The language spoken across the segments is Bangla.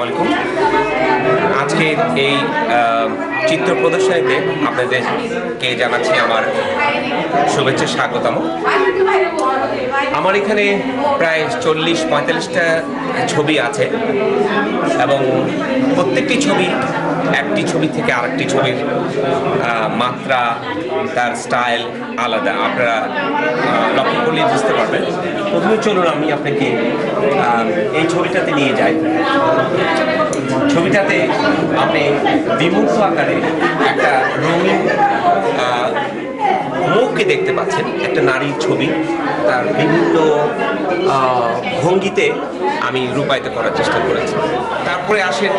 alaikum. আজকে এই চিত্র প্রদর্শনীতে আপনাদেরকে জানাচ্ছি আমার শুভেচ্ছা স্বাগতম। আমার এখানে প্রায় চল্লিশ, পঁয়তাল্লিশটা ছবি আছে এবং প্রত্যেকটি ছবি, একটি ছবি থেকে আরেকটি ছবির মাত্রা, তার স্টাইল আলাদা। আপনারা লক্ষ্য করলেই বুঝতে পারবেন। প্রথমে চলুন আমি আপনাকে এই ছবিটাতে নিয়ে যাই। ছবিটাতে আপনি বিমুক্ত আকারে একটা রঙিন মুখকে দেখতে পাচ্ছেন, একটা নারীর ছবি। তার বিভিন্ন ভঙ্গিতে আমি রূপায়িত করার চেষ্টা করেছি। তারপরে আসেন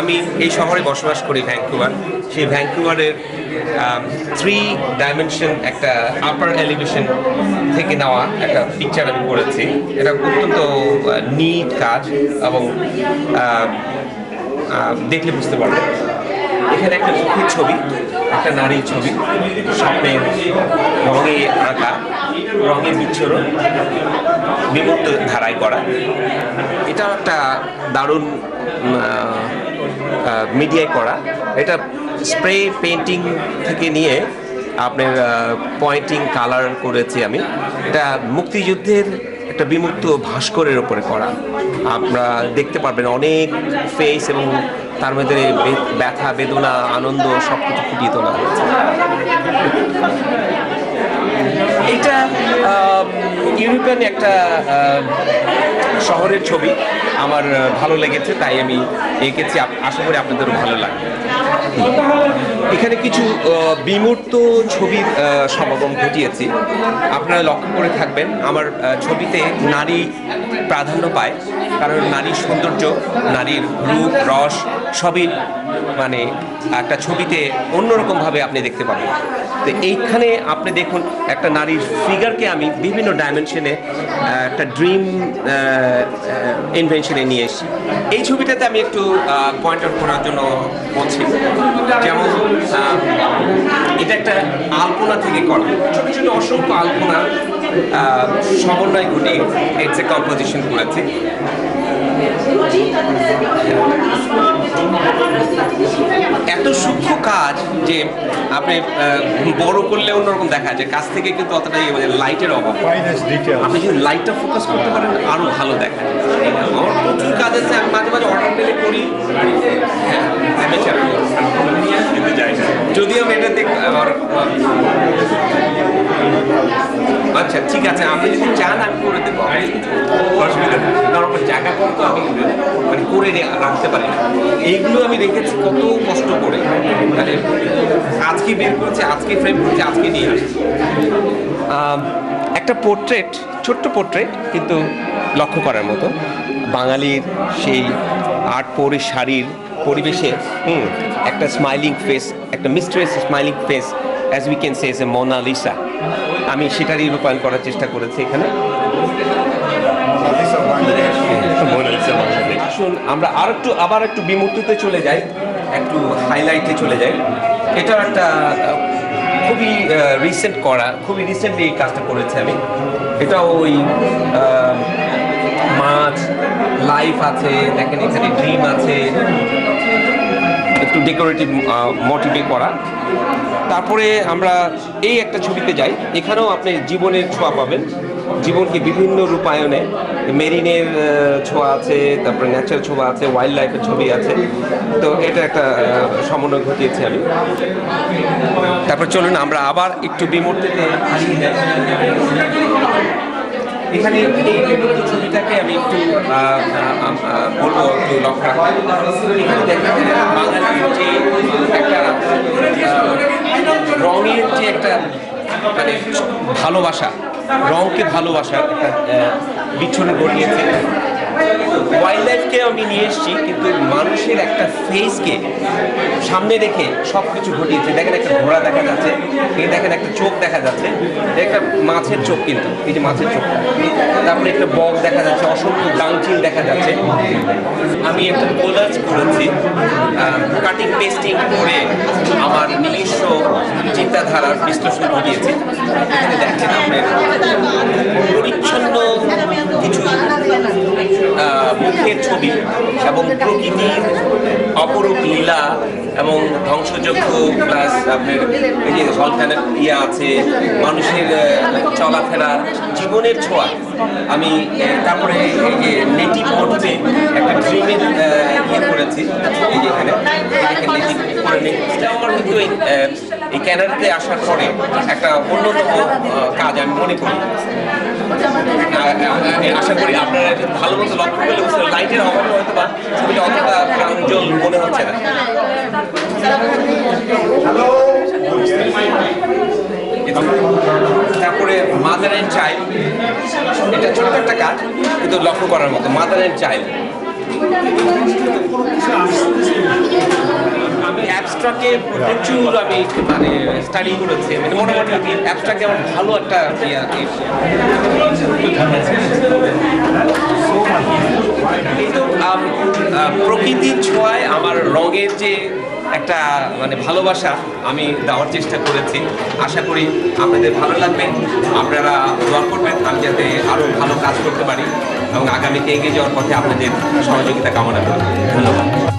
আমি এই শহরে বসবাস করি ভ্যাঙ্কুভার। সেই ভ্যাঙ্কুভারের থ্রি ডাইমেনশন একটা আপার এলিভেশন থেকে নেওয়া একটা পিকচার আমি করেছি। এটা অত্যন্ত নিট কাজ এবং দেখলে বুঝতে পারবেন এখানে একটা মুখের ছবি, একটা নারীর ছবি, স্বপ্নের রঙে আঁকা রঙের বিচ্ছরণ, বিমূর্ত ধারায় করা এটা একটা দারুণ মিডিয়ায় করা। এটা স্প্রে পেন্টিং থেকে নিয়ে আপনার পয়েন্টিং, কালার করেছি আমি। এটা মুক্তিযুদ্ধের একটা বিমুক্ত ভাস্করের ওপরে করা। আপনারা দেখতে পারবেন অনেক ফেস এবং তার মধ্যে ব্যথা, বেদনা, আনন্দ সব কিছু ফুটিয়ে তোলা এটা ইউরোপিয়ান একটা শহরের ছবি আমার ভালো লেগেছে, তাই আমি এঁকেছি। আশা করি আপনাদেরও ভালো লাগবে। এখানে কিছু বিমূর্ত ছবির সমাগম ঘটিয়েছি। আপনারা লক্ষ্য করে থাকবেন, আমার ছবিতে নারী প্রাধান্য পায়, কারণ নারীর সৌন্দর্য, নারীর রূপ, রস, সবই মানে একটা ছবিতে অন্যরকমভাবে আপনি দেখতে পাবেন। তো এইখানে আপনি দেখুন, একটা নারীর ফিগারকে আমি বিভিন্ন ডাইমেনশনে একটা ড্রিম ইনভেনশনে নিয়ে এসেছি। এই ছবিটাতে আমি একটু পয়েন্ট আউট করার জন্য বলছি। যেমন এটা একটা আলপনা থেকে করা। ছোটো ছোটো অসংখ্য আলপনা সমন্বয় ঘটিয়ে ইটস এ কম্পোজিশন করেছি। এত সূক্ষ্ম কাজ যে আপনি বড় করলে অন্যরকম দেখা যায়। কাছ থেকে কিন্তু অতটাই মানে লাইটের অভাব আপনি যদি লাইটটা ফোকাস করতে পারেন আরও ভালো দেখা যায়। আমার প্রচুর কাজ আছে আমি মাঝে মাঝে অর্ডার পেলে করি। হ্যাঁ, যাই না। যদিও আমি এটাতে আমার আচ্ছা ঠিক আছে আপনি যদি চান, আমি করে দেবো। অসুবিধা নেই। জায়গা কম, তো আমি মানে করে রাখতে পারি না। এইগুলো আমি রেখেছি কত কষ্ট করে। মানে আজকে বের করেছি, আজকে ফ্রেম করেছি, আজকে নিয়ে একটা পোর্ট্রেট ছোট্ট পোর্ট্রেট কিন্তু লক্ষ্য করার মতো। বাঙালির সেই আর্ট পরে শাড়ির পরিবেশে, হুম, একটা স্মাইলিং ফেস একটা mistress smiling face as we can say as a Mona Lisa আমি সেটারই রূপায়ণ করার চেষ্টা করেছি এখানে. আসুন আমরা আর একটু আবার একটু বিমূর্তিতে চলে যাই একটু হাইলাইটে চলে যাই। এটা একটা খুবই রিসেন্ট করা খুবই রিসেন্টলি এই কাজটা করেছি আমি। এটা ওই মাছ লাইফ আছে দেখেন এখানে ড্রিম আছে। একটু ডেকোরেটিভ মোটিভে করা। তারপরে আমরা এই একটা ছবিতে যাই। এখানেও আপনি জীবনের ছোঁয়া পাবেন। জীবনকে বিভিন্ন রূপায়ণে, মেরিনের ছোঁয়া আছে, তারপরে ন্যাচারাল ছোঁয়া আছে ওয়াইল্ড লাইফের ছবি আছে। তো এটা একটা সমন্বয় ঘটিয়েছি আমি। তারপর চলুন, আমরা আবার একটু বিমূর্তিতে এখানে এই বিমূর্ত ছবিটাকে আমি একটু বলব একটু লক্ষ্য রাখব। এখানে দেখা যায় বাঙালির যে একটা, রঙের যে একটা মানে ভালোবাসা রংকে ভালোবাসা একটা বিচ্ছন্ন ঘটিয়েছে। ওয়াইল্ড লাইফকে আমি নিয়ে এসেছি, কিন্তু মানুষের একটা ফেসকে সামনে রেখে সব কিছু ঘটিয়েছে। দেখেন একটা ঘোড়া দেখা যাচ্ছে, এই দেখেন একটা চোখ দেখা যাচ্ছে একটা মাছের চোখ কিন্তু, এই যে মাছের চোখ। তারপরে একটা বক দেখা যাচ্ছে, অসংখ্য গাংচিল দেখা যাচ্ছে। আমি একটা কোলাজ করেছি কাটিং পেস্টিং করে আমার নিজস্ব চিন্তাধারার বিশ্লেষণ ঘটিয়েছি। এখানে দেখেন আপনার পরিচ্ছন্ন কিছু মুখের ছবি এবং প্রকৃতির অপরূপ লীলা এবং ধ্বংসযজ্ঞ প্লাস আপনার এই ভলকানের ইয়ে আছে, মানুষের চলাফেরা, জীবনের ছোঁয়া। আমি তারপরে এই যে নেটিভ মোটিভে একটা ড্রিমের ইয়ে করেছি। এই যে এখানে করে আমার কিন্তু এই ক্যানাডাতে আসার পরে একটা অন্যতম কাজ আমি মনে করি। আশা করি আপনারা ভালো মতো লক্ষ্য করলে লাইটের অভাবে হয়তো বা ছবিটা অতটা প্রাঞ্জল মনে হচ্ছে না। তারপরে মাদার অ্যান্ড চাইল্ড এটা ছোট্ট একটা কাজ, কিন্তু লক্ষ্য করার মতো মাদার অ্যান্ড চাইল্ড আমি অ্যাবস্ট্রাকে প্রচুর আমি মানে স্টাডি করেছি। মানে মোটামুটি অ্যাবস্ট্রাকে আমার ভালো একটা কিন্তু প্রকৃতির ছোঁয়ায় আমার রঙের যে একটা মানে ভালোবাসা আমি দেওয়ার চেষ্টা করেছি। আশা করি আপনাদের ভালো লাগবে। আপনারা দোয়া করবেন আমি যাতে আরও ভালো কাজ করতে পারি এবং আগামীতে এগিয়ে যাওয়ার পথে আপনাদের সহযোগিতা কামনা করি। ধন্যবাদ।